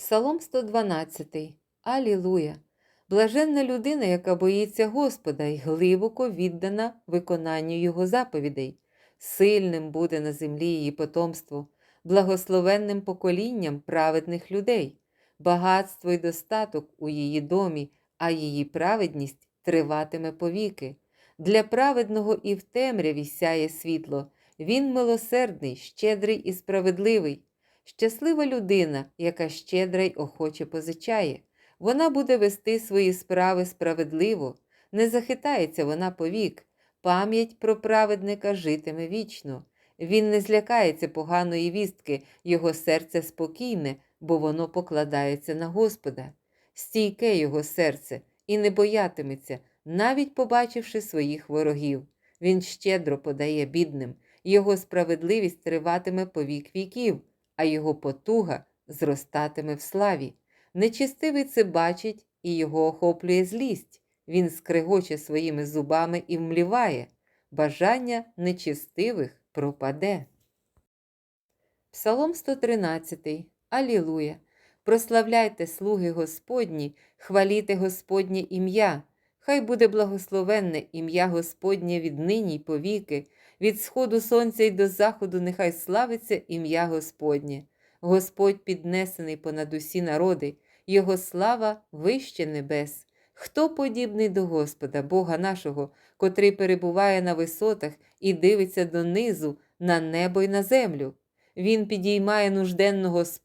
Псалом 112. Алілуя! Блаженна людина, яка боїться Господа і глибоко віддана виконанню Його заповідей. Сильним буде на землі її потомство, благословенним поколінням праведних людей, багатство й достаток у її домі, а її праведність триватиме повіки. Для праведного і в темряві сяє світло. Він милосердний, щедрий і справедливий. Щаслива людина, яка щедра й охоче позичає. Вона буде вести свої справи справедливо, не захитається вона повік. Пам'ять про праведника житиме вічно. Він не злякається поганої вістки, його серце спокійне, бо воно покладається на Господа. Стійке його серце і не боятиметься, навіть побачивши своїх ворогів. Він щедро подає бідним, його справедливість триватиме по вік віків, а його потуга зростатиме в славі. Нечистивий це бачить і його охоплює злість. Він скригоче своїми зубами і вмліває. Бажання нечистивих пропаде. Псалом 113. Алілуя! Прославляйте слуги Господні, хваліте Господнє ім'я. Хай буде благословенне ім'я Господнє від нині й повіки, від сходу сонця й до заходу нехай славиться ім'я Господнє. Господь піднесений понад усі народи, Його слава вище небес. Хто подібний до Господа, Бога нашого, котрий перебуває на висотах і дивиться донизу, на небо й на землю? Він підіймає нужденного з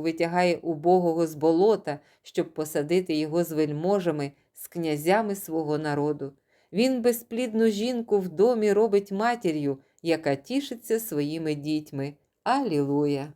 витягає убогого з болота, щоб посадити його з вельможами, з князями свого народу. Він безплідну жінку в домі робить матір'ю, яка тішиться своїми дітьми. Алілуя!